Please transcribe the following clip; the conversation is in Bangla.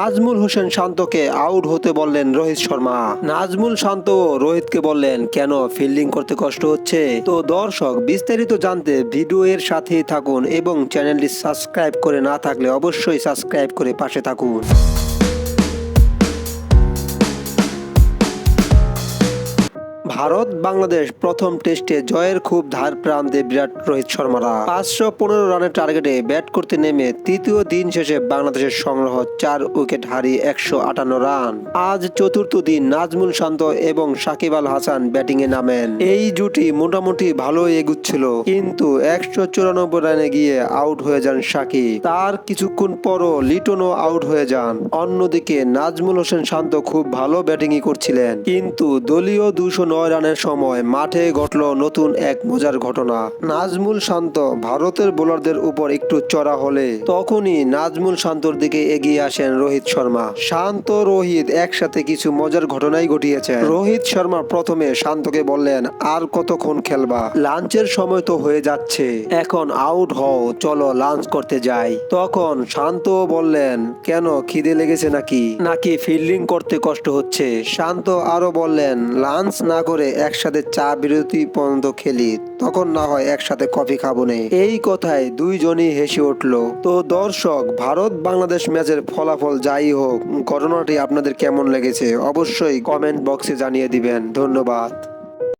নাজমুল হোসেন শান্তকে আউট হতে বললেন রোহিত শর্মা। নাজমুল শান্ত রোহিতকে বললেন, কেন ফিল্ডিং করতে কষ্ট হচ্ছে? তো দর্শক, বিস্তারিত জানতে ভিডিও এর সাথেই থাকুন এবং চ্যানেলটি সাবস্ক্রাইব করে না থাকলে অবশ্যই সাবস্ক্রাইব করে পাশে থাকুন। ভারত, বাংলাদেশ প্রথম টেস্টে জয়ের খুব ধার প্রান্তে বিরাট রোহিত শর্মারা। পাঁচশো পনেরো রানের টার্গেটে ব্যাট করতে নেমে তৃতীয় দিন শেষে বাংলাদেশের সংগ্রহ চার উইকেট হারিয়ে একশো আটান্ন রান। আজ চতুর্থ দিন নাজমুল শান্ত এবং সাকিব আল হাসান ব্যাটিং এ নামেন। এই জুটি মোটামুটি ভালো এগুচ্ছিল, কিন্তু একশো চুরানব্বই রানে গিয়ে আউট হয়ে যান সাকিব। তার কিছুক্ষণ পরও লিটনও আউট হয়ে যান। অন্যদিকে নাজমুল হোসেন শান্ত খুব ভালো ব্যাটিংই করছিলেন, কিন্তু দলীয় দুশো নয় রানের সময় মাঠে ঘটল নতুন এক মজার ঘটনা। নাজমুল শান্ত ভারতের বোলারদের উপর একটু চড়া হলে তখনই নাজমুল শান্তর দিকে এগিয়ে আসেন রোহিত শর্মা। শান্ত, রোহিত একসাথে কিছু মজার ঘটনাই ঘটিয়েছে। রোহিত শর্মা প্রথমে শান্তকে বললেন, আর কতক্ষণ খেলবা? লাঞ্চের সময় তো হয়ে যাচ্ছে। এখন আউট হও, চলো লাঞ্চ করতে যাই। তখন শান্ত বললেন, কেন, খিদে লেগেছে নাকি? নাকি ফিল্ডিং করতে কষ্ট হচ্ছে? শান্ত আরও বললেন, লাঞ্চ না করে একসাথে চা বিরতি পর্যন্ত খেলি। তখন না হয় একসাথে কফি খাব নে। এই কথায় দুইজনই হেসে উঠল, তো দর্শক, ভারত বাংলাদেশ ম্যাচের ফলাফল যাই হোক, ঘটনাটি আপনাদের কেমন লেগেছে? অবশ্যই কমেন্ট বক্সে জানিয়ে দিবেন। ধন্যবাদ।